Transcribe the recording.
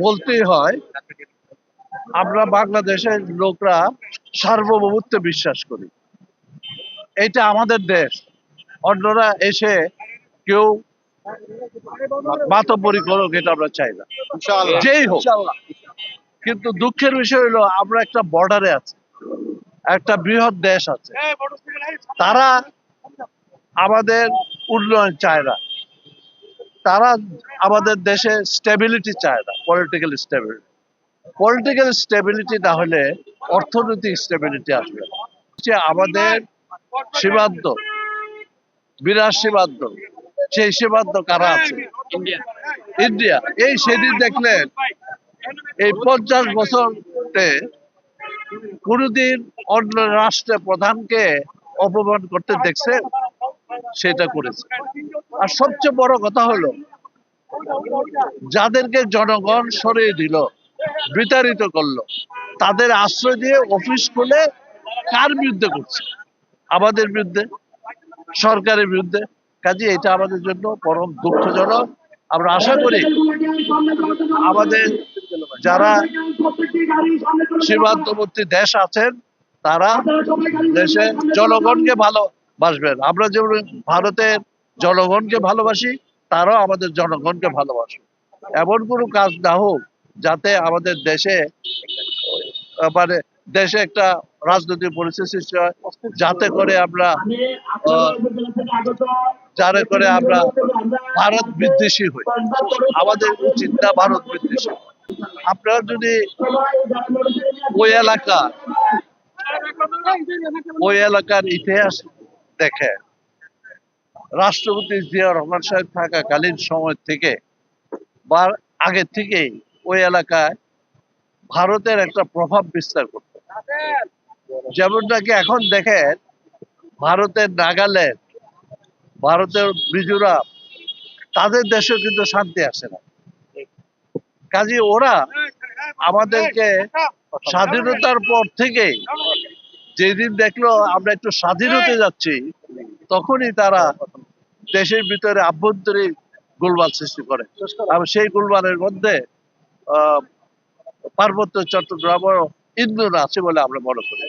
বলতেই হয় আমরা বাংলাদেশের লোকরা সার্বভৌমত্বে বিশ্বাস করি। এটা আমাদের দেশ। অন্যরা এসে কেউ মাতব্বরি করুক এটা আমরা চাই না। যেই হোক। কিন্তু দুঃখের বিষয় হলো আমরা একটা বর্ডারে আছি। একটা বৃহৎ দেশ আছে। তারা আমাদের উন্নয়ন চায় না। তারা আমাদের দেশে স্টেবিলিটি চায় না পলিটিক্যাল স্টেবিলিটি পলিটিক্যাল স্টেবিলিটি না হলে অর্থনৈতিক স্টেবিলিটি আসবে যে আমাদের সীমান্ত, বিরাট সীমান্ত, সেই সীমান্ত কারা আছে? ইন্ডিয়া। এই সেদিন দেখলেন, এই পঞ্চাশ বছরে কোনদিন অন্য রাষ্ট্রের প্রধানকে অপমান করতে দেখছে, সেটা করেছে। আর সবচেয়ে বড় কথা হলো, যাদেরকে জনগণ সরিয়ে দিল, বিতাড়িত করল, তাদের আশ্রয় দিয়ে অফিস খুলে কার বিরুদ্ধে করছে? আমাদের বিরুদ্ধে, সরকারের বিরুদ্ধে। কাজে এটা আমাদের জন্য পরম দুঃখজনক। আমরা আশা করি আমাদের যারা সীমান্তবর্তী দেশ আছেন, তারা দেশে জনগণকে ভালোবাসবেন। আমরা যেমন ভারতের জনগণকে ভালোবাসি, তারাও আমাদের জনগণকে ভালোবাসে। এমন কোনো কাজ না হোক, যাতে আমাদের দেশে মানে দেশে একটা রাজনৈতিক পরিস্থিতি সৃষ্টি হয়, যাতে করে আমরা যাতে করে আমরা ভারত বিদ্বেষী হই। আমাদের উচিত না ভারত বিদ্বেষী। আপনারা যদি ওই এলাকা ওই এলাকার ইতিহাস দেখে রাষ্ট্রপতি জিয়া রহমান সাহেব থাকাকালীন সময় থেকে বা আগে থেকেই ওই এলাকায় ভারতের একটা প্রভাব বিস্তার করত। যেমনটাকে এখন দেখেন, ভারতের নাগাল্যান্ড, ভারতের মিজোরাম, তাদের দেশেও কিন্তু শান্তি আসে না। কাজে ওরা আমাদেরকে স্বাধীনতার পর থেকে যেদিন দেখল আমরা একটু স্বাধীন হতে যাচ্ছি, তখনই তারা দেশের ভিতরে আভ্যন্তরীণ গোলমাল সৃষ্টি করে। আর সেই গোলমালের মধ্যে পার্বত্য চট্টগ্রামও ইন্ধন আছে বলে আমরা মনে করি।